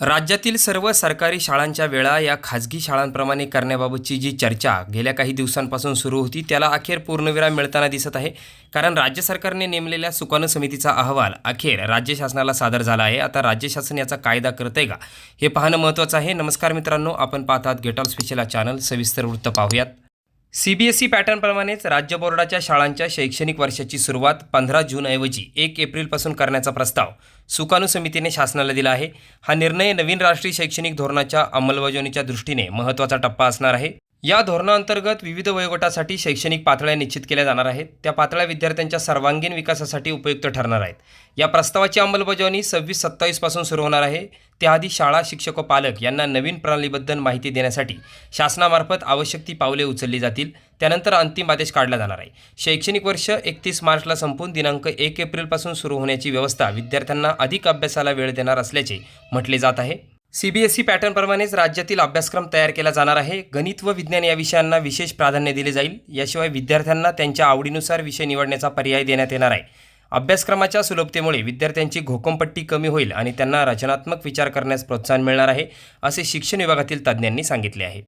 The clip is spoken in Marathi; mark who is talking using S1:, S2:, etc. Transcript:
S1: राज्यातील सर्व सरकारी शाळांच्या वेळा या खाजगी शाळांप्रमाणे करण्याबाबतची जी चर्चा गेल्या काही दिवसांपासून सुरू होती त्याला अखेर पूर्णविराम मिळताना दिसत आहे. कारण राज्य सरकारने नेमलेल्या सुकाणू समितीचा अहवाल अखेर राज्य शासनाला सादर झाला आहे. आता राज्य शासन याचा कायदा करतंय का? हे पाहणं महत्त्वाचं आहे. नमस्कार मित्रांनो आपण पाहतात गेट ऑल स्पेशल चॅनल सविस्तर वृत्त पाहूयात. सी बी एस ई पॅटर्नप्रमाणेच राज्य बोर्डाच्या शाळांच्या शैक्षणिक वर्षाची सुरुवात पंधरा जूनऐवजी एक एप्रिलपासून करण्याचा प्रस्ताव सुकाणू समितीने शासनाला दिला आहे. हा निर्णय नवीन राष्ट्रीय शैक्षणिक धोरणाच्या अंमलबजावणीच्या दृष्टीने महत्त्वाचा टप्पा असणार आहे. या धोरणाअंतर्गत विविध वयोगटासाठी शैक्षणिक पातळ्या निश्चित केल्या जाणार आहेत. त्या पातळ्या विद्यार्थ्यांच्या सर्वांगीण विकासासाठी उपयुक्त ठरणार आहेत. या प्रस्तावाची अंमलबजावणी सव्वीस सत्तावीसपासून सुरू होणार आहे. त्याआधी शाळा शिक्षक व पालक यांना नवीन प्रणालीबद्दल माहिती देण्यासाठी शासनामार्फत आवश्यक ती पावले उचलली जातील. त्यानंतर अंतिम आदेश काढला जाणार आहे. शैक्षणिक वर्ष एकतीस मार्चला संपून दिनांक एक एप्रिलपासून सुरू होण्याची व्यवस्था विद्यार्थ्यांना अधिक अभ्यासाला वेळ देणार असल्याचे म्हटले जात आहे. सी बी एस ई पॅटर्नप्रमाणेच राज्यातील अभ्यासक्रम तयार केला जाणार आहे. गणित व विज्ञान या विषयांना विशेष प्राधान्य दिले जाईल. याशिवाय विद्यार्थ्यांना त्यांच्या आवडीनुसार विषय निवडण्याचा पर्याय देण्यात येणार आहे. अभ्यासक्रमाच्या सुलभतेमुळे विद्यार्थ्यांची घोकमपट्टी कमी होईल आणि त्यांना रचनात्मक विचार करण्यास प्रोत्साहन मिळणार आहे असे शिक्षण विभागातील तज्ज्ञांनी सांगितले आहे.